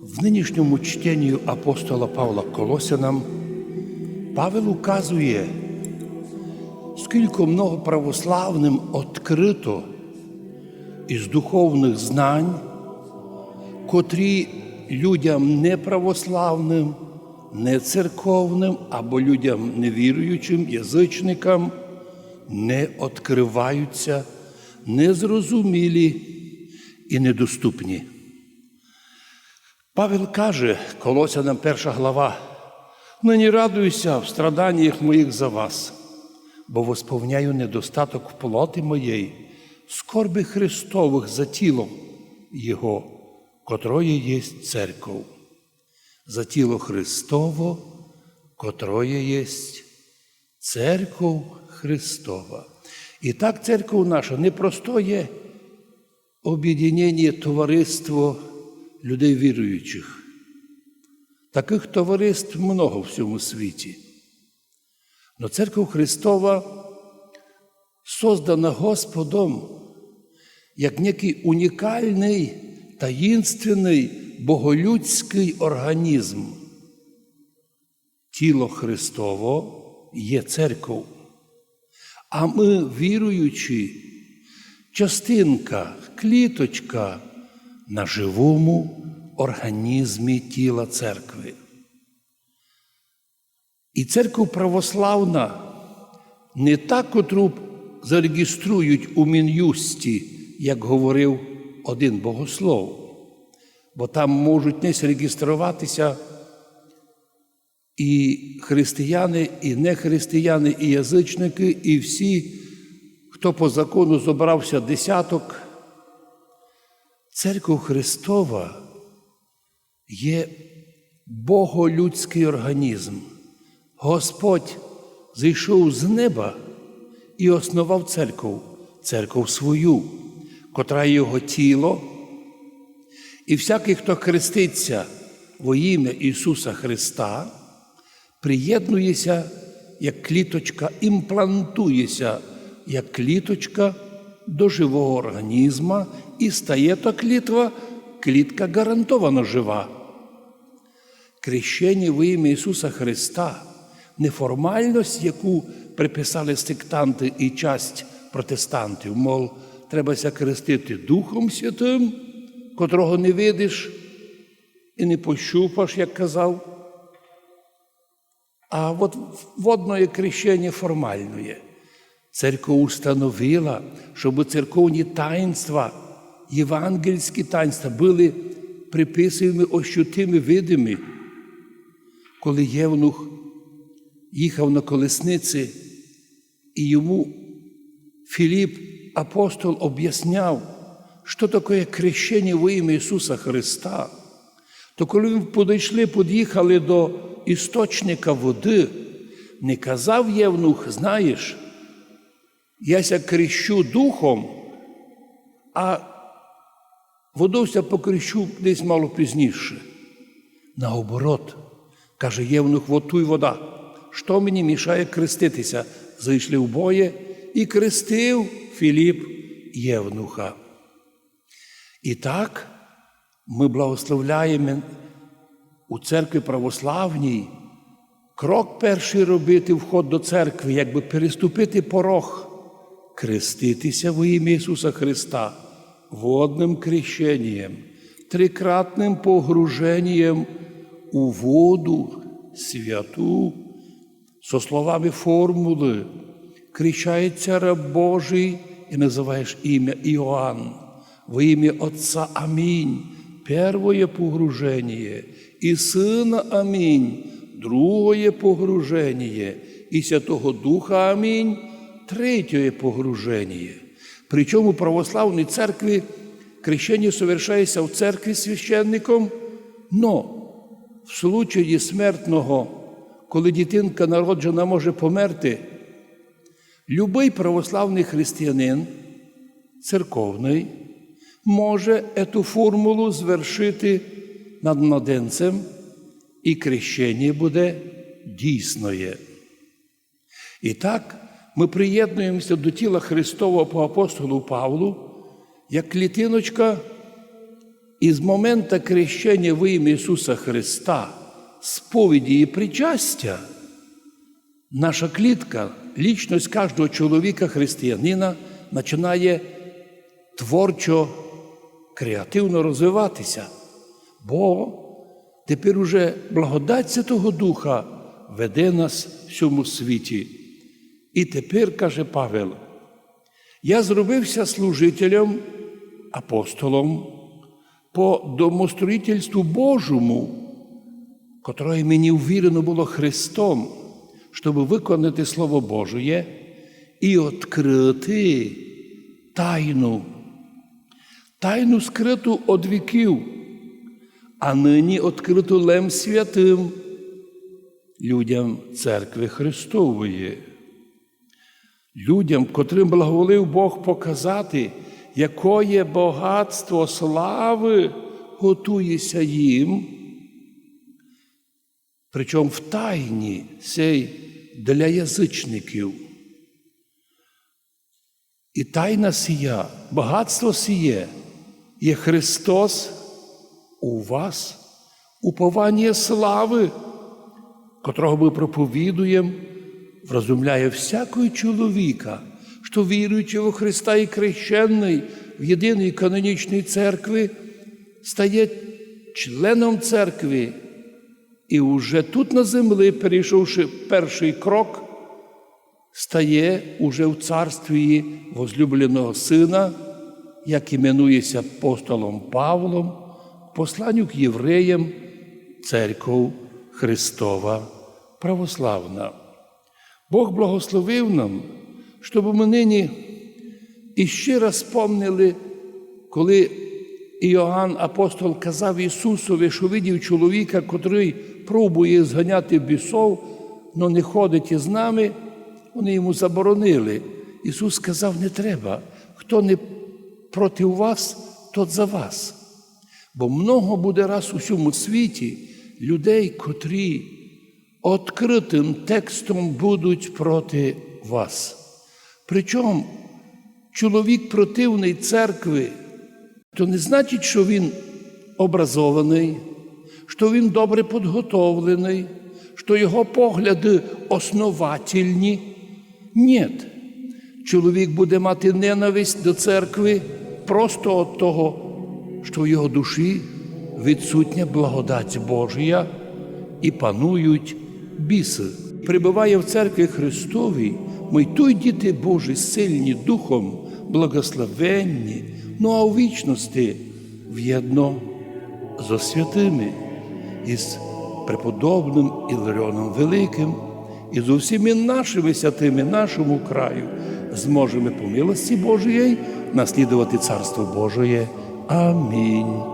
В нинішньому чтенні апостола Павла Колосянам Павел указує, скільки много православним відкрито із духовних знань, котрі людям неправославним, не церковним або людям невіруючим, язичникам не відкриваються, незрозумілі і недоступні. Павел каже, Колосянам перша глава, нині радуюся в страданнях моїх за вас, бо восповняю недостаток плоти моєї, скорби Христових за тілом Його, котроє єсть церков, за тіло Христово, котроє єсть церков Христова. І так церква наша не простоє об'єднання товариство людей віруючих. Таких товариств много в всьому світі. Но церква Христова создана Господом як некий унікальний, таїнственний, боголюдський організм. Тіло Христово є церков. А ми, віруючі, частинка, кліточка на живому організмі тіла церкви. І церква православна не та, котру зареєструють у Мін'юсті, як говорив один богослов, бо там можуть не реєструватися і християни, і нехристияни, і язичники, і всі, хто по закону зобрався десяток. Церква Христова є боголюдський організм. Господь зійшов з неба і основав церкву, церкву свою, котра є його тіло. І всякий, хто хреститься во ім'я Ісуса Христа, приєднується як кліточка, імплантується як кліточка до живого організму і стає та клітва, клітка гарантовано жива. Крещення в ім'я Ісуса Христа неформальність, яку приписали сектанти і часть протестантів, мов, требася хрестити Духом Святим, котрого не видиш і не пощупаш, як казав. А от водне крещення формальне. Церква установила, щоб церковні таїнства, євангельські таїнства були приписуємо ощутими видими. Коли Євнух їхав на колесниці, і йому Філіп, апостол, об'ясняв, що таке крещення во ім'я Ісуса Христа, то коли ми підійшли, під'їхали до істочника води, не казав Євнух, знаєш, яся крещу духом, а водовся покрещу десь мало пізніше. Наоборот, каже Євнух, вот туй вода. Що мені мішає креститися? Зайшли в боє і крестив Філіп Євнуха. І так ми благословляємо у церкві православній крок перший робити вход до церкви, якби переступити порог, креститися во ім'я Ісуса Христа, водним крещенням, трикратним погруженням у воду святу, со словами формули, кричається раб Божий і називаєш ім'я Іоанн, во ім'я Отца Амінь, первое погружение, і Сина Амінь, другое погружение, і Святого Духа Амінь, третє погруження. Причому в православній церкві крещення совершається в церкві священником, но в случаї смертного, коли дитинка народжена може померти, любий православний християнин, церковний, може ету формулу звершити над младенцем, і крещення буде дійсноє. І так ми приєднуємося до тіла Христового по апостолу Павлу, як клітиночка І з моменту крещення в ім'я Ісуса Христа, сповіді і причастя, наша клітка, лічність кожного чоловіка, християнина, починає творчо, креативно розвиватися. Бо тепер уже благодать Святого Духа веде нас в цьому світі. І тепер, каже Павел, я зробився служителем, апостолом по домостроїтельству Божому, котре мені ввірено було Христом, щоб виконати Слово Божє і відкрити тайну, тайну скриту від віків, а нині відкриту Лем Святим людям церкви Христової людям, котрим благоволив Бог показати, якое багатство слави готується їм, причому в тайні сей для язичників. І тайна сія, багатство сіє є Христос у вас, уповання слави, котрого ми проповідуємо вразумляє всякого чоловіка, що віруючи во Христа і крещений в єдиної канонічної церкви, стає членом церкви. І уже тут на землі, перейшовши перший крок, стає уже в царстві возлюбленого Сина, як іменується апостолом Павлом, посланню к євреям, церков Христова православна. Бог благословив нам, щоб ми нині іще раз спомнили, коли Іоанн апостол казав Ісусові, що видів чоловіка, котрий пробує зганяти бісов, але не ходить із нами, вони йому заборонили. Ісус сказав, не треба. Хто не проти вас, тот за вас. Бо много буде раз у всьому світі людей, котрі відкритим текстом будуть проти вас. Причому чоловік противний церкви, то не значить, що він образований, що він добре підготовлений, що його погляди основательні. Ні. Чоловік буде мати ненависть до церкви просто від того, що в його душі відсутня благодать Божія і панують біси. Прибуває в церкві Христовій, ми той діти Божі, сильні духом, благословенні, ну а у вічності в'єдно зо святими, із преподобним Іларіоном Великим, і з усіми нашими святими, нашому краю, зможемо по милості Божої наслідувати Царство Божие. Амінь.